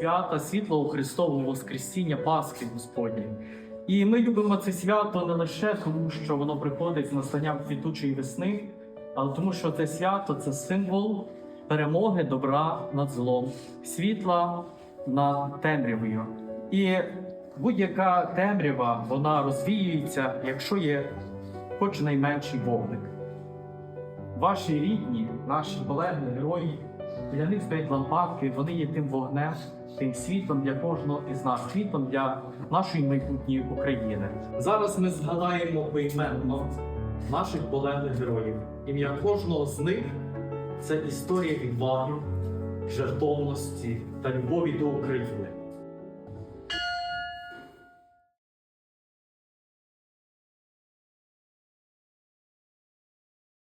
свята світлого Христового Воскресіння Пасхи Господньої. І ми любимо це свято не лише тому, що воно приходить з настанням квітучої весни, але тому, що це свято це символ перемоги добра над злом, світла над темрявою. І будь-яка темрява вона розвіюється, якщо є хоч найменший вогник. Ваші рідні, наші полеглі герої, для них стоять лампадки, вони є тим вогнем, тим світлом для кожного із нас, світлом для нашої майбутньої України. Зараз ми згадаємо поіменно наших полеглих героїв. Ім'я кожного з них це історія відваги, жертовності та любові до України.